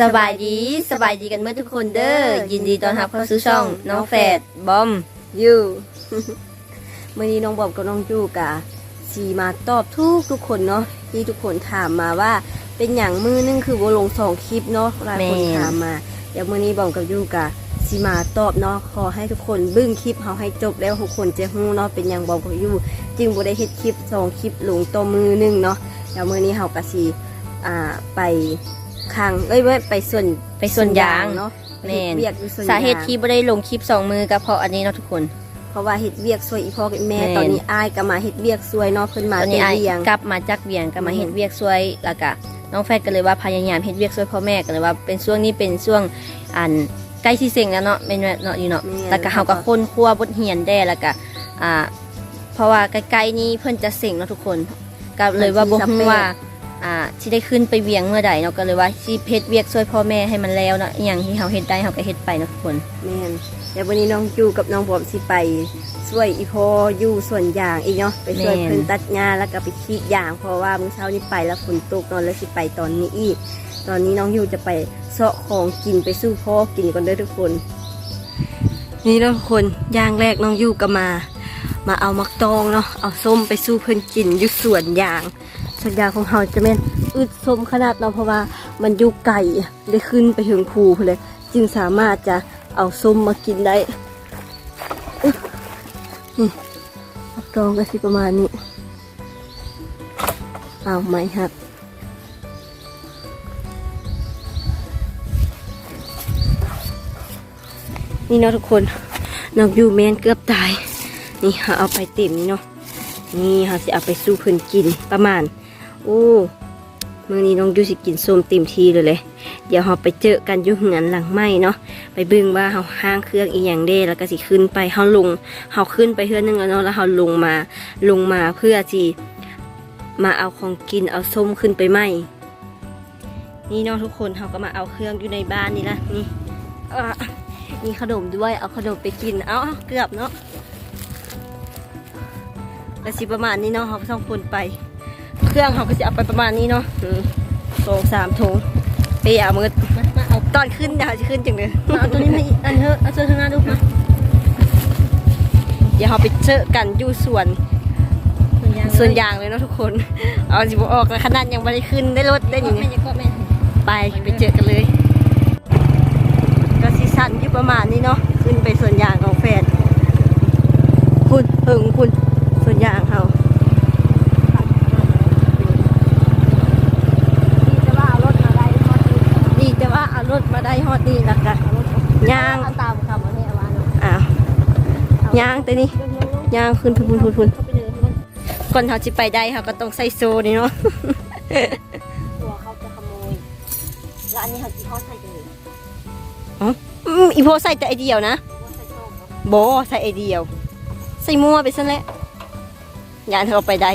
สบายดีสบายดีกันเมื่อทุกคนเด้อยินดีต้อนรับเข้าสู่ช่อง น้องแฝดบอมยูเมื่อนี้น้องบอมกับน้องจูกะสีมาตอบทุกทุกคนเนาะที่ทุกคนถามมาว่า เป็นอย่างมือนึงคือวลงสองคลิปเนาะหลายคนถามมาเดี๋ยวมื่อนี้บอมกับยูกะสีมาตอบเนาะขอให้ทุกคนเบึ้งคลิปเขาให้จบแล้วทุกคนจะฮู้เนาะเป็นอย่างบอมกับยูจึงบ่ได้เฮ็ดคลิปสองคลิปลงต่อมือนึงเนาะเดี๋ยวมื่อนี้เขากะสีอ่าไป คางเอ้ยไม่ไปส่วนไปส่วนยางเนาะไปแม่เฮ็ดนเวียกอยู่ส่วนยางสาเหตุที่ไม่ได้ลงคลิปสองมือก็เพราะอันนี้เนาะทุกคน เพราะว่าเฮ็ดเวียกซวยอีพ่อกับแม่แม่น ตอนนี้อายก็มาเฮ็ดเวียกซวยเนาะเพิ่นมาตอนนี้เต็มไอ้เวียง กลับมาจากเวียงก็มาอืม เฮ็ดเวียกช่วยแล้วก็น้องแฟดก็เลยว่าพยายามเฮ็ดเวียกช่วยพ่อแม่ก็เลยว่าเป็นช่วงนี้เป็นช่วงอันใกล้ที่เซ็งแล้วเนาะเป็นเนาะอยู่เนาะแม่นแล้วก็เฮาก็ค้นครัวบทเรียนได้แล้วก็อ่าเพราะว่าใกล้ๆนี้เพิ่นจะเซ็งเนาะทุกคนก็เลยว่าบ่ฮู้ว่า อ่าที่ได้ขึ้นไปเวียงเมื่อใดเนาะก็เลยว่าสิเพชรเวียกช่วยพ่อแม่ให้มันแล้วเนาะอหย่างที่เฮาเฮ็ดได้เฮาก็เฮ็ดไปเนาะทุกคน แม่นเดี๋ยววันนี้น้องจูกับน้องบอมสิไปช่วยอีพ่ออยู่ส่วนยางอีกเนาะไปช่วยแม่น เพิ่นตัดหญ้าแล้วก็ไปขีดยาง เพราะว่ามื้อเช้านี้ไปแล้วฝนตกเนอนแล้วสิไปตอนนี้อีก ตอนนี้น้องยูจะไปเสาะของกินไปสู้พ่อกินก่อนเด้อทุกคน นี่เนาะทุกคนย่างแรกน้องยูก็มา มาเอามักตองเนาะเอาส้มไปสู้เพิ่นกินอยู่สวนยาง สวนยางของเราจะแม่นอึดส้มขนาดเนาะเพราะว่ามันอยู่ไก่ได้ขึ้นไปถึงภูเลย จึงสามารถจะเอาส้มมากินได้นี่มักตองก็สิประมาณนี้ เอาไหมครับนี่เนาะทุกคนน้อยูแมนเกือบตาย นี่เขาเอาไปเต็มนี่เนาะ นี่เขาสิเอาไปสู้เพิ่อนกินประมาณ โอ้มื่อนี้น้องยูสิกินส้มเต็มทีเลยเลย เดี๋ยวเราไปเจอกันยู่เหือนหลังไม้เนาะ ไปเบิ่งว่าเขาห้างเครื่องอีหยังเด้แล้วก็สิขึ้นไปเขาลงเขาขึ้นไปเฮือนนึงแล้วเนาะแล้วเขาลงมาลงมาเพื่อที่มาเอาของกินเอาส้มขึ้นไปไหมนี่เนาะทุกคนเขาก็มาเอาเครื่องอยู่ในบ้านนี่ละนี่อะมีขนมด้วยเอาขนมไปกินเอาเอาเกือบเนาะแต่สิประมาณนี้เนาะเขาก็ต้องคนไป เครื่องเขาก็จะเอาไปประมาณนี้เนาะหนึ่งสองสามถุงเปียมืดมามาเอาตอนขึ้นเดี๋ยวเขาจะขึ้นจังเลยมาเอาตัวนี้มาอีกอันเถอะเอาเสื้อข้างหน้าดูมาเดี๋ยวเขาไปเจอกันอยู่ส่วนส่วนยางส่วนยางเลยเนาะทุกคน เอาสิบออกแล้วขนาดยังไม่ได้ขึ้นได้รถได้อย่างแม่นี้จะก็แม่ไปไปเจอกันเลยก็ซีซันอยู่ประมาณนี้เนาะขึ้นไปส่วนยางของแฟนคุณเพิงคุณส่วนยางเขา จะว่าเอารถมาได้ฮอดนี่ ดีแต่ว่าเอารถมาได้ฮอดนี่นะคะย่างเอาตามคำว่าแม่ว่าเนาะอ้าวย่างแต่นี่ย่างขึ้นพุ่นพุ่นพุ่นพุ่นเข้าไปเลยมันก่อนเขาจะไปได้เขาก็ต้องใส่โซนี่เนาะกลัวเขาจะขโมยแล้วอันนี้เขาสิเขาใส่กันเลยอืมอีโพใส่แต่ไอเดียวนะว่าใส่ช่องเนาะโบใส่ไอเดียว ใส่มั่วไปซะแล้วยานเธอเอาไปได้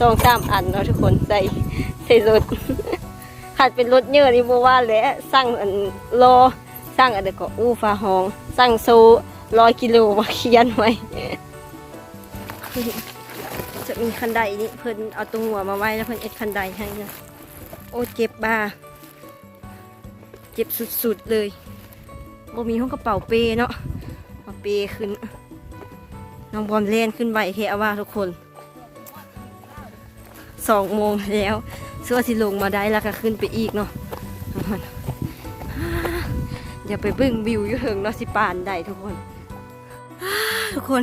สองสามอันเนาะทุกคนใส่ใส่รถขัดเป็นรถเยอะนี่โบว่าแหล้วสั่งอันรอสั่งอันเดก็อู้ฟ้าหองสั่งโซร้อยกิโลมาเขียนไว้จะมีคันไดนี่เพิ่นเอาตัวหัวมาไว้แล้วเพิ่นเอ็ดคันไดให้นะโอ้เจ็บบ้าเจ็บสุดๆเลยบ่มีห้องกระเป๋าเปเนาะเอาเปขึ้น น้องบอมเล่นขึ้นไปเทอาว่าทุกคน สองโมงแล้วเสื้อสิลงมาได้แล้วก็ขึ้นไปอีกเนาะเอามันอย่าไปเบิ่งวิวอยู่เหิงเนาะสิปานได้ทุกคนทุกคน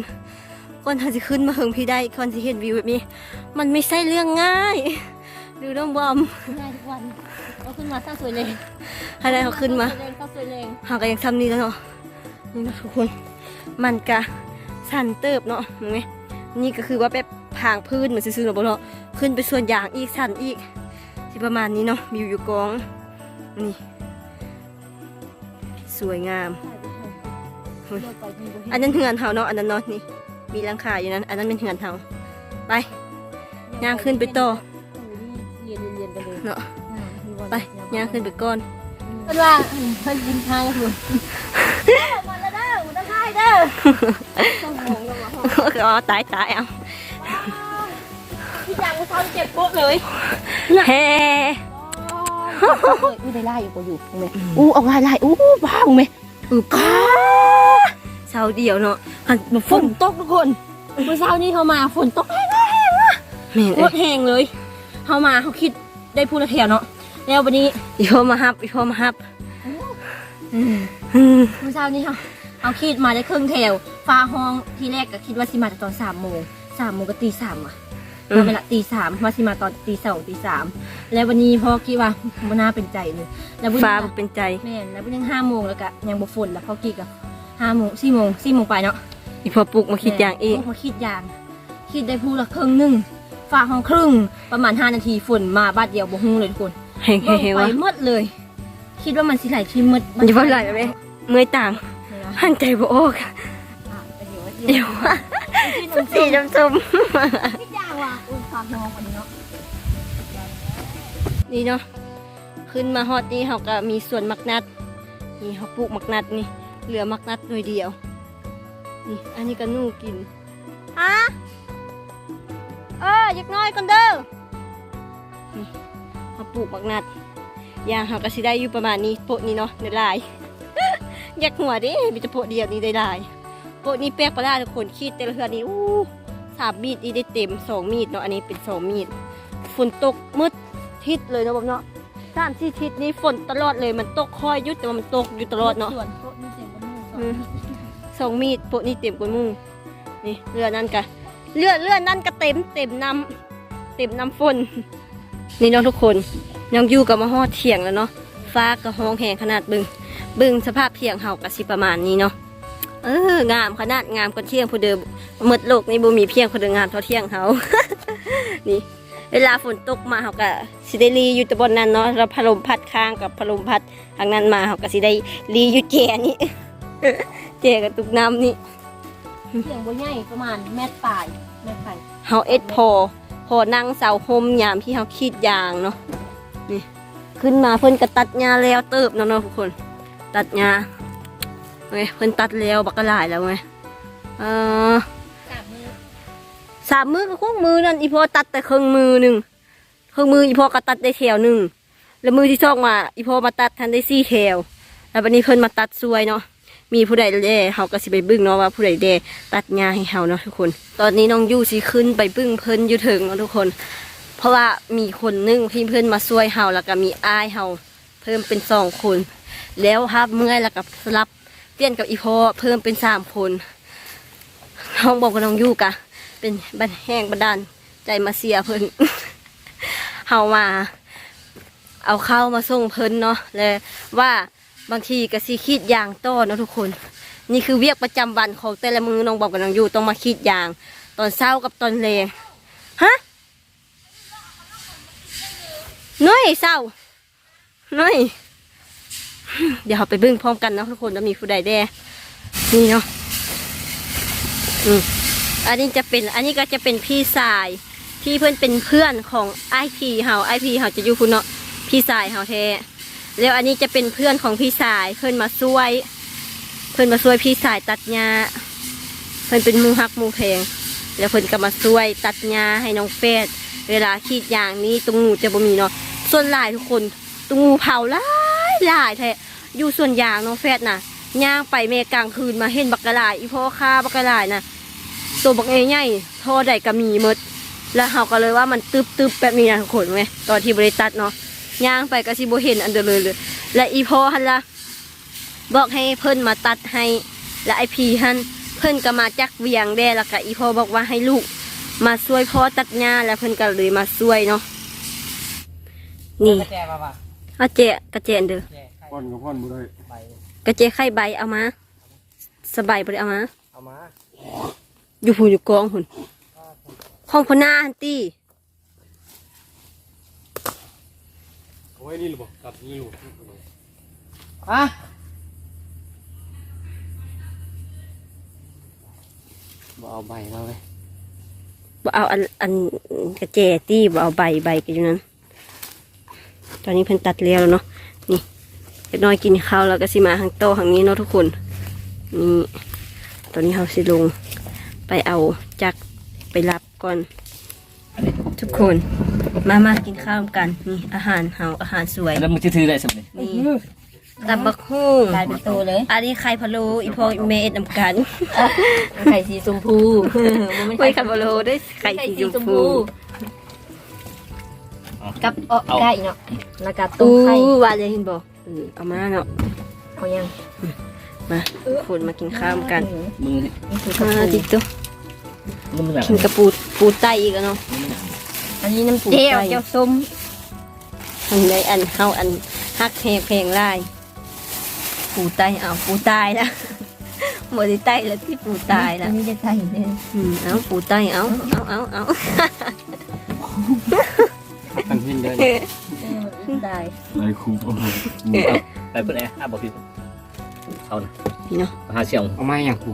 ก่อนที่จะขึ้นมาเหิงพี่ได้ก่อนที่เห็นวิวแบบนี้ มันไม่ใช่เรื่องง่าย ดูน้องบอมง่ายทุกวันเอาขึ้นมาสร้างสวยเลยให้ได้เขาขึ้นมาสวยแรงก็สวยแรงหากันยังทำนี่แล้วเนาะนี่นะทุกคน มันกะสันเติบเนาะเห็นไหม นี่ก็คือว่าแบบพางพื้นเหมือนซื่อๆเนาะบ่เนาะขึ้นไปส่วนยางอีกสันอีกที่ประมาณนี้เนาะวิวอยู่กองนี่สวยงามเฮ้ยอันนั้นเหือนเฮาเนาะอันนั้นเนาะนี่ มีหลังคาอยู่นั้น อันนั้นเป็นเหือนเฮาไปย่างขึ้นไปต่อเรียนเรียนไปเลยเนาะไปย่างขึ้นไปก่อนเพิ่นว่าเพิ่นยินทางอยู่มาแล้วเด้ออุตส่าห์เด้อต้ องงงแล้วว่าอ๋อตายตายเอาพี่ยางกูเท้าเจ็บโป๊ะเลยแฮ่อู้ได้ไล่อยู่กูอยู่ตรงนี้อู้ออกไล่ไล่อู้บ้ามึงไหมอือป้าเสาเดียวเนาะหันมาฝฝนนตกทุกคนเมื่อเช้านี้เขามาฝนตกแม่นรเอ้ถยแห้งเลยเขามาเขาคิดได้พูดละแถวเนาะแล้ววันนี้อีพ่อมาฮับอีพ่อมาฮับอืมเมื่อเช้านี้เขาเอาคิดมาได้ครึ่งแถว ฟ้าห้องทีแรกก็คิดว่าสิมาแต่ตอนสามโมงสามโมงก็ตีสามอะมาเวลาตีสามมาสิมาตอนตีสองตีสามแล้ววันนี้พ่อคิดว่ามันน่าเป็นใจเลยแล้ววันฟ้านี้บ่เป็นใจแม่นแล้ววันนี้ห้าโมงแล้วก็ยังบ่ฝนแล้วพ่อคิดกับห้าโมงสี่โมงสี่โมงไปเนาะอีพ่อปลุกมาคิดอย่างเองพ่อคิดอย่างคิดได้พูดละครึ่งหนึ่งฟ้าห้องครึ่งประมาณห้านาทีฝนมาบาดเดียวบ่ฮู้เลยทุกคนเฮ้ยเบิ่งเฮ้ยไปวะหมดเลย คิดว่ามันสิไหลที่มืดมันจะว่าไหลไหมเมื่อยต่างเนี่ยนะหันใจบ่ออก อะไปเดี๋ยวว่าเดี๋ยวว่าสีดำส้มคิดอย่างว่ะอุ้ยความน้องคนนี้เนาะนี่เนาะขึ้นมาฮอดนี่เขาก็มีสวนมักนัดนี่เขาปลูกมักนัดนี่เหลือมักนัดหน่วยเดียวนี่อันนี้ก็นู่กินฮะเออยักน้อยก่อนเด้อนี่เขาปลูกมักนัดยางเขาก็สิได้อยู่ประมาณนี้โปะนี้เนาะในลาย อยากหัวเดิมีแต่โปะเดียวนี้ได้ลาย โปะนี้แป๊กปลาร้าทุกคนคิดแต่ละเทือนี้อู้สามมีดนี่ได้เต็มสองมีดเนาะอันนี้เป็นสองมีดฝนตกมืดทิศเลยเนาะผมเนาะสามสี่ทิศนี้ฝนตลอดเลยมันตกคอยอยุดแต่ว่ามันตกอยู่ตลอดเนาะส่วนโต๊ะนี่เสียงบนมือสองอืมสองมีดโปะนี่เต็มกว่าหมูนี่เรือนั่นกะเรือเรือนั่นก็เต็มเต็มน้ำเต็มน้ำฝนนี่น้องทุกคนน้องอยู่กับมาฮอดเถียงแล้วเนาะฟ้าก็ห้องแหงขนาดบึง บึงสภาพเถียงเฮากะสิประมาณนี้เนาะ เอองามขนาดงามกว่าเที่ยงผู้เดิมหมดโลกนี่บ่มีเพียงผู้เดิมงามเท่าเที่ยงเฮานี่ เวลาฝนตกมาเขาก็สิได้รีอยู่แตะบนนั้นเนาะแล้วพัดลมพัดข้างกับพัดลมพัดทางนั้นมาเขาก็สิได้รีอยู่แจนี่แจกับตุกน้ำนี่เสียงบนใหญ่ประมาณแมตรปลายแมตรปลายเฮาเอ็ดพอพอนั่งเสาโฮมยามที่เฮาคิดยางเนาะนี่ขึ้นมาเพิ่นก็ตัดหญ้าแล้วเติบเนาะเนาะทุกคน ตัดหญ้า ไงเพิ่นตัดแล้วบักกะหลายแล้วไงเออสามมือสามมือกับคงมือนั่นอีพอตัดแต่ครึ่งมือหนึ่งครึ่งมืออีพอก็ตัดได้แถวหนึ่งแล้วมือที่สองมา อีพอมาตัดทันได้สี่แถวแล้ววันนี้เพิ่นมาตัดซวยเนาะมีผู้ใดแด่เฮาก็สิไปบึ้งเนาะว่าผู้ใดแด่ตัดหญ้าให้เฮาเนาะทุกคน ตอนนี้น้องยู่สิขึ้นไปบึ้งเพิ่นอยู่ถึงเนาะทุกคน เพราะว่ามีคนหนึงที่เพิ่นมาช่วยเฮาแล้วก็มีอ้ายเฮาเพิ่มเป็นสองคน แล้วฮับเมื่อยแล้วก็สลับ เปลี่ยนกับอีพอเพิ่มเป็นสามคนน้องบอกกับน้องยู่กะ เป็นบันแห้งบันดาลใจมาเสียเพิ่นเฮามา เอาเข้ามาส่งเพิ่นเนาะและว่าบางทีก็สิคิดยางต้อเนาะทุกคน นี่คือเวียกประจำวันของแต่ละมือน้องบอกกับน้องยู่ต้องมาคิดยาง ตอนเช้ากับตอนแรงฮะน้อยเศร้าน้อย เดี๋ยวเราไปเบิ่งพร้อมกันเนาะทุกคนจะมีผู้ใดแด่นี่เนาะอืมอันนี้จะเป็น อันนี้ก็จะเป็นพี่สายที่เพื่อนเป็นเพื่อนของไอพีเฮาไอพีเฮาจะอยู่คุณเนาะพี่สายเฮาแท้แล้วอันนี้จะเป็นเพื่อนของพี่สายเพื่อนมาช่วย เพื่อนมาช่วยพี่สายตัดหญ้าเพื่อนเป็นหมูฮักหมูแพงแล้วเพื่อนก็มาช่วยตัดหญ้าให้น้องเฟสเวลาขีดยางนี้ตรงงูจะบ่มีเนาะส่วนหลายทุกคนตรงงูเผาหลา หลายแท้อยู่ส่วนยางน้องเฟสน่ะย่างไปเมกลางคืนมาเห็นบักกะลายอีพ่อค้าบักกะลายน่ะตัวบักเอใหญ่ทอใดก็มีมด แล้วเขาก็เลยว่ามันตึบตึบแบบนี้นะทุกคนไหมตอนที่บริตัดเนาะย่างไปก็สิโบเห็นอันเดียวเลยเลย และอีพอฮันละบอกให้เพิ่นมาตัดให้ และไอพีฮันเพิ่นก็มาจากเวียงแด้แล้วก็อีพอบอกว่าให้ลูก มาช่วยพ่อตัดหญ้าแล้วเพิ่นก็เลยมาช่วยเนาะนี่ กระแจมาป่ะเอาเจกระเจนเด้อกระแจไข่พ่อนกับพ่อนบ่ได้ใบกระเจไข่ใบเอามา สบายบ่ได้เอามา เอามา อยู่พูนอยู่กองหุ่นของพนาฮันตี้เอาไว้นี่หรือเปล่ากับนี่หรือฮะบเอาใบมาเลยบ่เอาอันอันกระเจตี้บ่เอาใบใบกันอยู่นั้น ตอนนี้เพิ่นตัดแล้วเนาะนี่เด็กน้อยกินข้าวแล้วก็สิมาทางโต๊ะทางนี้เนาะทุกคนนี่ตอนนี้เราสิลงไปเอาจักรไปรับก่อน ทุกคนมามากินข้าวกันนี่อาหารเฮาอาหารสวยแล้วมึงจะถือได้สำเร็จนี่ตับบักฮู้กลายเป็นโตเลย อันนี้ไข่พะโล้อีพออีเมเอ็ดนำกัน ไข่สีชมพูมันไม่ไข่พะโล้ได้ไข่สีชมพู กับเอ้อไก่เนาะแล้วก็ต้อู้มไข่ว่าเลยเห็นบอกเออเอามาเนาะเอายังมาทุกคนมากินข้าวกันมึงนี่คือกระมาปูติดตัวมึงแบบกินกระปูปูไตอีกแล้วเนาะอันนี้น้ำเจียวเจียวส้มอันใดอันเฮาอันฮักแพงแพงไล่ปูไตเอาปูตายละหมดที่ไตแล้วที่ปูตายละอันนี้จะใส่เลยอืมเอาปูไตเอาเอาเอาเอา กันพินเลยได้ไรคูโอ้โหไปเพื่อนแอร์อะบอกพี่เอานะพี่เนาะมาหาเชียงเอาไม้อย่างกู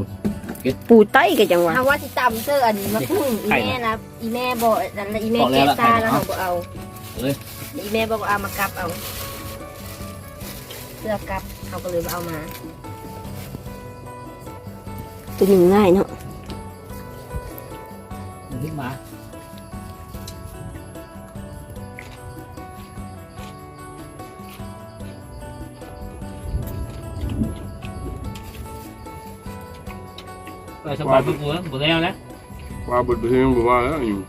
ปูไตกันจังวะถ้าว่าที่ตำเสื้ออันนี้มาพุ่งอีแม่นะอีแม่บอกนั่นละอีแม่แกะตาแล้วเขาบอกเอาเลยอีแม่บอกว่าเอามากลับเอาเสื้อกลับเขาก็เลยเอามา ตัวหนึ่งง่ายเนาะขึ้นมา ไปสบายปุ๊บปุ๊บปุ๊บแล้วนะว่าบทเพลงบอกว่าแล้วอยู่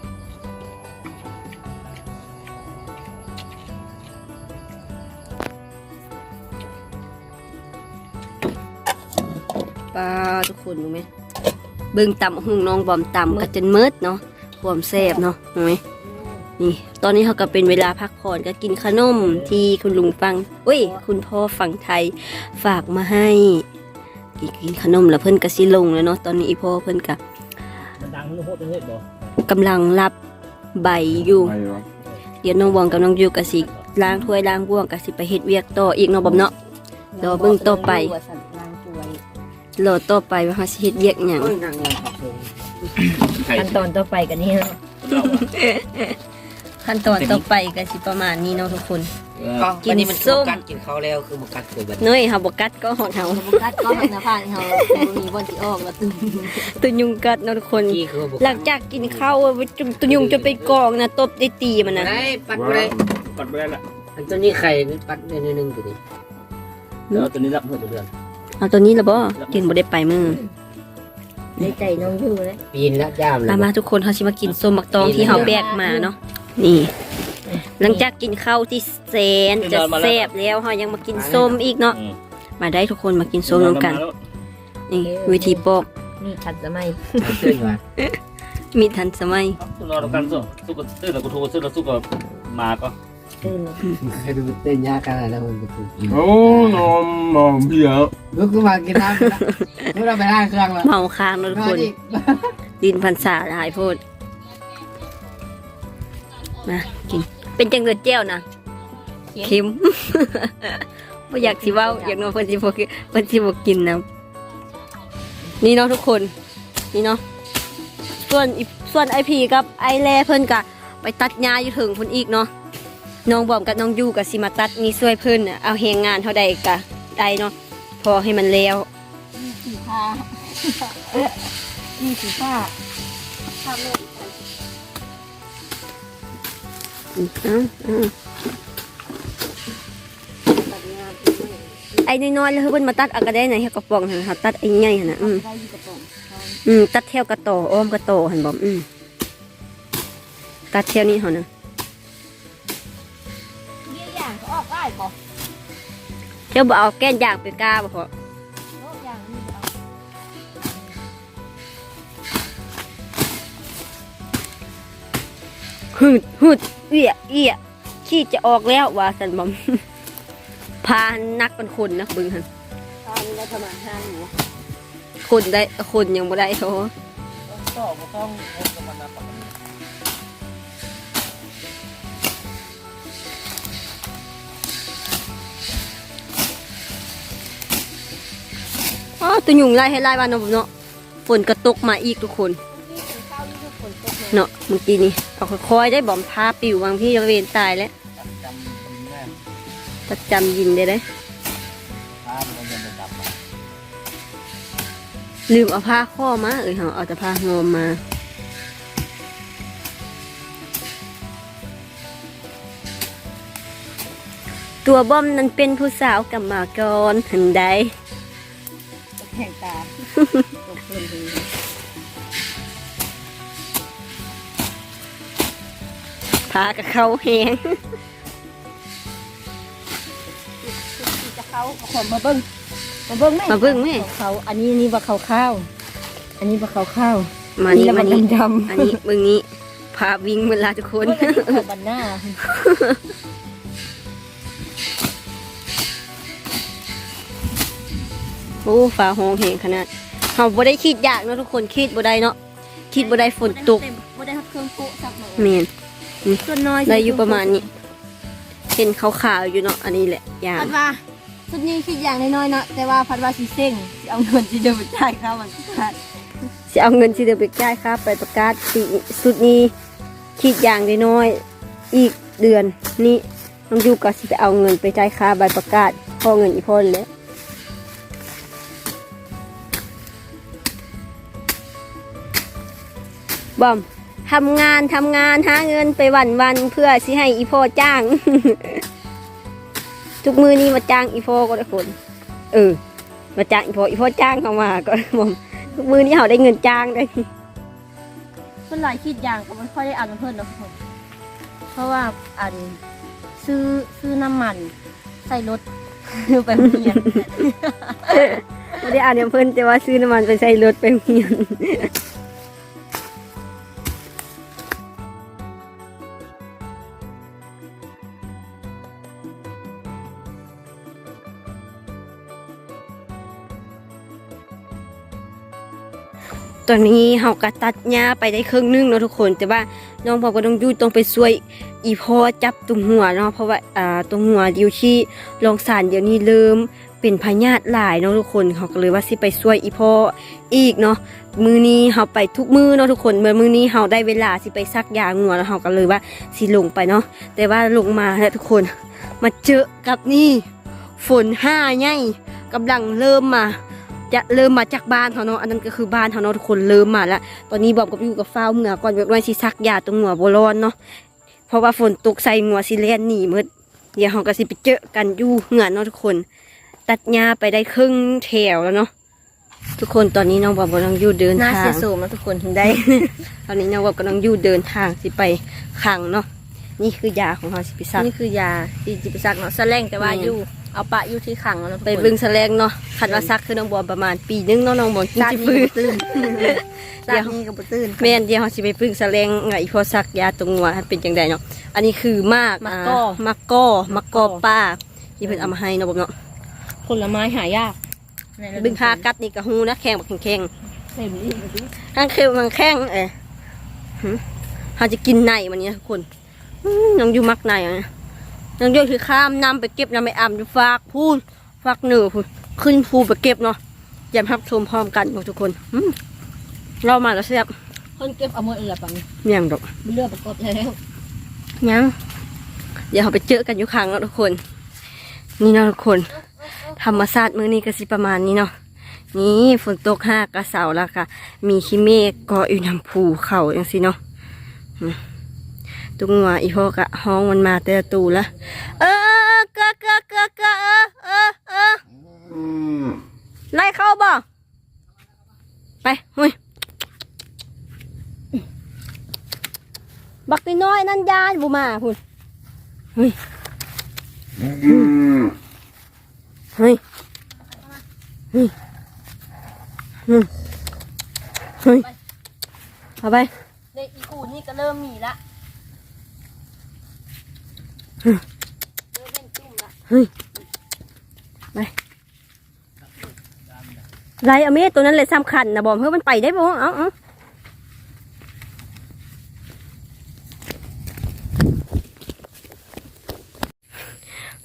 ปลาทุกคนรู้ไหมเบิ่งตำหุ่งน้องบอมตำก็จนมืดเนาะความแซ่บเนาะเห็นไหมนี่ ตอนนี้เขาก็เป็นเวลาพักผ่อนก็กินขนมที่คุณลุงฟังอุ้ย คุณพ่อฝั่งไทยฝากมาให้ กินกินขนมแล้วเพิ่นก็สิลงแล้วเนาะตอนนี้อีพ่อเพิ่นก็มันดังโหดเลยบ่กำลังรับใบอยู่ ไปวะเดี๋ยวน้องบอมกับน้องยูก็สิล้างถ้วยล้างบ้วงก็สิไปเฮ็ดเวียกต่ออีกเนาะบอมเนาะ รอเบิ่งต่อไป รอต่อไปว่าเขาสิเฮ็ดเวียกหยังขั้นตอนต่อไปกันนี่เนาะขั้นตอนต่อไปก็สิประมาณนี้เนาะทุกคน กินวันนี้มันส้ม กัดกินข้าวแล้วคือมันกัดเกิดแบบเนยเฮาบ่กัดก็หอดเฮาบุกัดก็หันหน้าผากเขามีบนที่ออกแล้วตึงตุยุงกัดเนาะทุกคน กี้คือหลังจากกินข้าวจนตุยุงจนเป็นกองนะตบได้ตีมันนะได้ปัดไปเลยปัดไปแล้วล่ะอันตัวนี้ไข่ปัดได้นิดนึงตัวนี้แล้วตัวนี้รับหัวตัวเดือนเอาตัวนี้ละบ่กินบ่ได้ไปมือในใจน้องอยู่เลยปีนแล้วย่ามเลยมามาทุกคนเฮาสิมากินส้มมักตองที่เฮาแบกมาเนาะนี่ หลังจากกินข้าวที่แสนจะแซ่บแล้วเฮายังมากินส้มอีกเนาะมาได้ทุกคนมากินส้มร่วมกันนี่วิธีปอกมีทันสมัยเสื้ออยู่อะมีทันสมัยรอกันสู้สู้กับตื้อกับกูโทรสู้กับสู้กับมาก็ตื่นเคยดูเต้นยากขนาดนั้นมันกูโอ้นอนนอนเพียลุกขึ้นมากินน้ำนะลุกเราไปล้างเครื่องแล้วเมาค้างเนาะทุกคนดินพันษาหลายโพดมากิน เป็นจังเลือดเจ้วนะเค็มบ่อยากสิเว้าอยากนอนเพิ่นสิบ่กินเพิ่นสิบ่กินนะนี่เนาะทุกคนนี่เนาะส่วนอีส่วนไอพีกับไอแลเพิ่นก็ไปตัดหญ้าอยู่ถึงเพิ่นอีกเนาะน้องบอมกับน้องยูก็สิมาตัดนี่ช่วยเพิ่นน่ะเอาแหงงานเท่าใดก็ได้เนาะพอให้มันแล้วสีผ้ามีสีผ้าผ้าโลก อืมอืมอืมไอ้น้อยๆแล้วเพิ่นมาตัดเอักระได้ไหนเฮากระป๋องหั่นค่ะตัดไอ้ใหญ่หั่นน่ะอืมอืมตัดแถวกระโตอ้อมกระโตหั่นบ่อืมตัดแถวนี้เฮานะเยี่ยอย่างก็ออกได้บอกเที่ยวบ่เอาแก้นยางไปกาบ่พอ หืดหืดเอี้ยเอี้ยขี้จะออกแล้วว่าซั่นบ่พานักเป็นคนนะเบิ่งหั่นตอนนี้เราประมาณห้าหนูคนได้คนยังบ่ได้โทก็ไม่ต้องกับมันนะอ๋อตัวยุงไล่ให้ไล่ว่าเนาะเนาะฝนก็ตกมาอีกทุกคน เนาะเมื่อกี้นี่เอาคอยได้บอมพาปิวบางพี่จะเวนตายแล้วประจำยินได้ไหมลืมเอาผ้าข้อมาเอ้ยเอาจะพผ้างอมมาตัวบอมนั้นเป็นผู้สาวกับมากรหันใดแห่งตา ตกเพิ่นดีพากับเขาแหงจะเขาเอาขอมาเบิ่งมาเบิ่งแม่มาเบิ่งแม่เขาอันนี้นี่ว่าเขาข้าว อันนี้ว่าเขาข้าวมานี่แล้วมานี่ดำๆอันนี้เบิ่งนี้พาวิ่งเวลาทุกคนเขาบันหน้าโอ้ฟ้าห้องแหงขนาดเฮาบ่ได้คิดยากเนาะทุกคนคิดบ่ได้เนาะคิดบ่ได้ฝนตกบ่ได้รับเครื่องโปะสักหน่อยแม่น ส่วนน้อยได้อยู่ประมาณนี้ เห็นขาวๆอยู่เนาะอันนี้แหละยางพัดว่าสุดนี้คิดอย่างน้อยๆเนาะแต่ว่าพัดว่าสิเซ็งสิเอาเงินที่เดิมไปจ่ายค่ามันพัดสิเอาเงินที่เดิมไปจ่ายค่าไปประกาศปีสุดนี้คิดอย่างน้อยๆอีกเดือนนี้น้องยูก็สิไปเอาเงินไปจ่ายค่าใบประกาศพ่อเงินอีพ่อแล้วบอม ทำงานทำงานหาเงินไปวันวันๆเพื่อสิให้อีพ่อจ้าง ทุกมือนี้มาจ้างอีพ่อก็ได้คน เออ มาจ้างอีพ่ออีพ่อจ้างเขามาก็ได้บอมทุกมือนี้เขาได้เงินจ้างได้ส่วนหลายคิดอย่างก็ไม่ค่อยได้อ่านเพิ่นเนาะทุกคนเพราะว่าอันซื้อซื้อน้ำมันใส่รถไปโรงเรียนไม่ได้อ่านอย่างเพิ่นแต่ว่าซื้อน้ำมันไปใส่รถไปโรงเรียน ตอนนี้เฮากะตัดหญ้าไปได้ครึ่งหนึงเนาะทุกคน แต่ว่าน้องพอก็ต้องยูต้องไปช่วยอีพ่อจับตรงหัวเนาะเพราะว่าอ่าตรงหัวอยู่ที่โรงสารเดี๋ยวนี้เริ่มเป็นพยาธิหลายเนาะทุกคนเขาก็เลยว่าสิไปช่วยอีพ่ออีกเนาะมือนี้เฮาไปทุกมือเนาะทุกคนเมื่อมือนี้เฮาได้เวลาสิไปซักยางัวแล้วเฮาก็เลยว่าสิลงไปเนาะแต่ว่าลงมาแล้วทุกคนมาเจอกับนี่ฝนห้าใหญ่กำลังเริ่มมา จะเริ่มมาจากบ้านเขาเนาะอันนั้นก็คือบ้านเขาเนาะทุกคนเริ่มมาแล้วตอนนี้บอมกับอยู่กับฟ้าวเหงื่อก่อนแบบว่าสิซักยาตรงหัวโบร้อนเนาะเพราะว่าฝนตกใส่หัวสิเลนหนีหมืดเดี๋ยวเขาก็สิไปเจอกันอยู่เหงื่อเนาะทุกคน ตัดหญ้าไปได้ครึ่งแถวแล้วเนาะทุกคนตอนนี้น้องบอมกำลังอยู่เดินน่าทาเสียงโสมนะทุกคนถึงได้ ตอนนี้น้องบอมกำลังอยู่เดินทางสิไปขังเนาะนี่คือยาของเขาสิไปซักนี่คือยาที่จิไปซักเนาะแสลงแต่ว่าอืมอยู่ เอาปะอยู่ที่ขังเนาะทุกคนไปเบึงแสลงเนาะคันว่าซักคือน้องบอมประมาณปีนึงเนาะน้องบอมกินซากจินี่ฟื้ก็นบ่ตื่นเดี๋ซายวกนี่ก็บ่ตื่นแม่นเดียวเขาสิไปพึ่งแสลงไงพอสักยาตรงหัวให้เป็นจังไดเนาะอันนี้คือมากมะกออ่ามะกอมะกอป้าที่เพิ่นเอามาให้เนาะบ่เนาะผลไม้หายากบึงพากัดนี่ก็ฮูนะแข็งบักแข็งเต็มที่ๆทั้งเค็มทั้งแข็งเอ้ยหึเฮาจะกินในมันนี้นะทุกคนอื้อน้องอยู่มักในอะ น้องอยู่คือข้ามน้ำไปเก็บน้ำไปอ่ำอยู่ฝากพูนฝากเหนือพูนขึ้นภูไปเก็บเนาะอย่ารับชมพร้อมกันเนาะทุกคนอื้อเรามาแล้วแซ่บคนเก็บเอาหมดเลยละปังเมี่ยงดอกเลือกประกอบแล้วยังเดี๋ยวเราไปเจอกันอยู่ครั้งแล้วทุกคน นี่เนาะทุกคน ธรรมศาสตร์มื้อนี้ก็สิประมาณนี้เนาะนี่ฝนตกห้ากระเสาแล้วค่ะ มีขี้เมฆเก็อยู่นำภูเขาอย่างสิเนาะอืม ตุงหัวอีพ่อกะห้องมันมาแต่ตูละเออกะกะกะกะเออเออเออไล่เข้าบ่ไปหุยบักน้อยนั่นยานบุมาพุ่นเฮ้ยเฮ้ยเฮ้ยเฮ้ยเฮ้ยเอาไปในอีกูนี่ก็เริ่มมีละ เฮ้ยไปไรอเมตัวนั้นเลยสำคัญนะบอมเฮ้ยมันไปได้บ่เอาเอา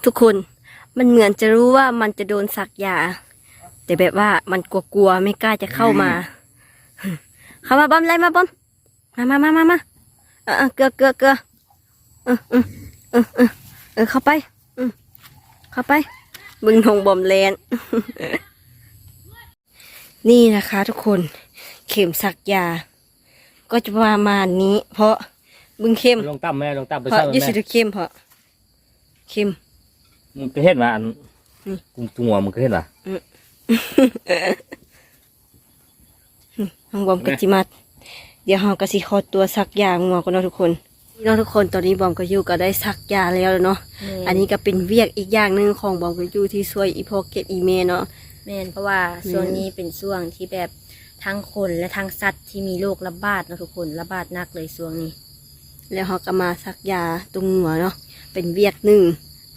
ทุกคนมันเหมือนจะรู้ว่ามันจะโดนสักยา แต่แบบว่ามันกลัวๆไม่กล้าจะเข้ามา เข้ามาบอมไล่มาบอม มามามามามาเออเออเกลือเกลือเกลือออเออ เออเออเออเข้าไปอืมเข้าไปบึงทงบอมแลนนี่นะคะทุกคนเข็มสักยา ก็จะประมาณนี้ เพราะบึงเข้มลงต่ำแม่ลงต่ำไปเพราะเศร้ายี่แม่สิบเข้มเพราะเข้มมึงก็เห็นว่าอันกุ้งตัวมึงก็เห็นว่าน้องบอมกจิมัด เดี๋ยวเราก็สิขอตัวซักยางัวกันเนาะทุกคน พี่น้องทุกคนตอนนี้บอมก็อยู่ก็ได้ซักยาแล้วเนาะ อันนี้ก็เป็นเวียกอีกอย่างหนึ่งของบอมก็อยู่ที่ช่วยอีพอเก็ตอีเมเนาะแม่นเพราะว่าช่วงนี้เป็นช่วงที่แบบทั้งคนและทั้งสัตว์ที่มีโรคระบาดเนาะทุกคนระบาดหนักเลยช่วงนี้ แล้วเขาก็มาซักยาตรงหัวเนาะเป็นเวียกหนึ่ง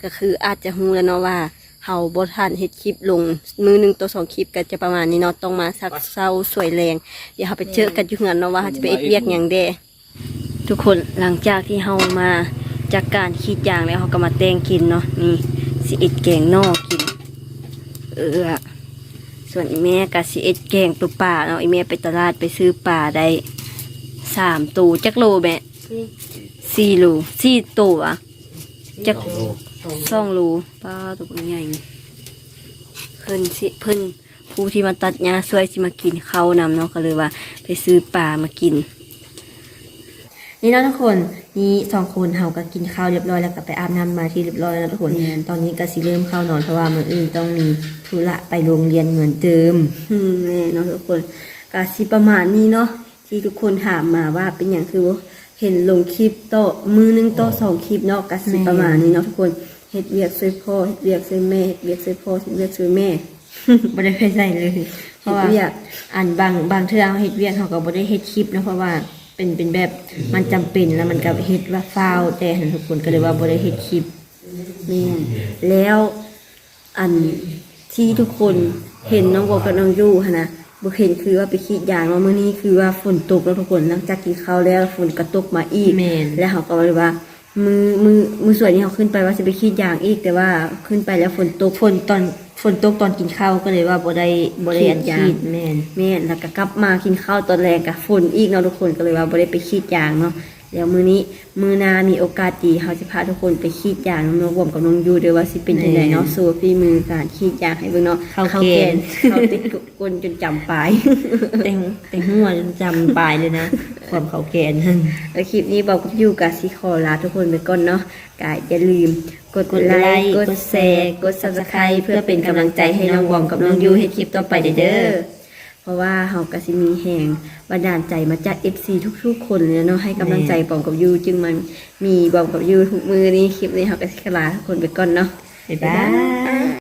ก็คืออาจจะฮู้แล้วเนาะว่าเฮาบ่ทันเฮ็ดคลิปลงมือหนึ่งตัวสองคลิปก็จะประมาณนี้เนาะต้องมาซักเศร้าสวยแรง เดี๋ยวเราไปเจอกันอยู่เฮือนเนาะว่าเราจะไปเอ็ดเวียกหยังแด ทุกคนหลังจากที่เฮามาจากการขีดยางแล้วเขาก็มาแตงกินเนาะนี่สิเอ็ดแกงนอกกิน เออส่วนอีแม่ก็สิเอ็ดแกงตัวป่าเนาะอีแม่ไปตลาดไปซื้อป่าได้สามตูจักโลแม่สี่โลสี่ตัวอะจักสองโลป้าตัวใหญ่เพิ่นสิเพิ่นผู้ที่มาตัดหญ้าช่วยสิมากินเขานำเนาะก็เลยว่า ไปซื้อปลามากิน นี่เนาะทุกคนนี่สองคนเฮาก็กินข้าวเรียบร้อยแล้วก็ไปอาบน้ำมาที่เรียบร้อยแล้วทุกคน ตอนนี้ก็สิเริ่มเข้านอนเพราะว่ามื้ออื่นต้องมีธุระไปโรงเรียนเหมือนเดิมอืมแน่เนาะทุกคนก็สิประมาณนี้เนาะที่ทุกคนถามมาว่าเป็นอย่างคือว่าเห็นลงคลิปโตะมือหนึงโตะสองคลิปเนาะก็สิประมาณนี้เนาะทุกคนเฮ็ดเวียกช่วยพ่อเฮ็ดเวียกช่วยแม่เฮ็ดเวียกช่วยพ่อเฮ็ดเวียกช่วยแม่บ่ได้ไปใส่เลยเพราะว่าเวียกอันบางบางเทื่อเราเฮ็ดเวียกเขาก็บ่ได้เฮ็ดคลิปนะเพราะว่า เป็นเป็นแบบมันจำเป็นแล้วมันก็เฮ็ดว่าฟาวแต่หั้นทุกคนก็เลยว่าบ่ได้เฮ็ดคลิปแม่นแล้วอันที่ทุกคนเห็นน้องบอกกับน้องยู่หั่นนะบ่เห็นคือว่าไปขีดยางเนาะมื้อนี้คือว่าฝนตกแล้วทุกคนหลังจากกินข้าวแล้วฝนก็ตกมาอีกแม่นแล้วเขาก็เลยว่ามือมือมือสวยนี่เขาขึ้นไปว่าจะไปขีดยางอีกแต่ว่าขึ้นไปแล้วฝนตกฝนตอน ฝนตกตอนกินข้าวก็เลยว่าบ่ได้บ่ได้ขีดยางขีดแม่นแม่นแล้วก็กลับมากินข้าวตอนแรกกับฝนอีกเนาะทุกคนก็เลยว่าบ่ได้ไปขีดยางเนาะเดี๋ยวมื้อนี้มื้อหน้ามีโอกาสดีเขาจะพาทุกคนไปขีดยางน้องรวมกับน้องยูเดี๋ยวว่าสิเป็นจังไดเนาะโซฟีมือการขีดยางให้เบิ่งเนาะเข้าเกณฑ์เข้าติดกลจนจำปลายแต่งแต่งหัวจนจำปลายเลยนะความเขาแกนนั่นแล้วคลิปนี้บอกกับยูกับซิคอลาทุกคนไปก่อนเนาะ กาอย่าลืม กดกดไลค์ กดแชร์ กดซับสไคร b ์เพื่อเป็นกำลังใจให้น้องวอมกับน้องยูให้คลิปต่อไปเด้อ เพราะว่าเฮากะสิมีแห่งบันดาลใจมาจาก FC ทุกๆ คนเลยเนาะให้กำลังใจปอมกับยูจึงมันมีบอมกับยูทุกมือนี้คลิปนี้เฮากะสิลาทุกคนไปก่อนเนาะบ๊ายบาย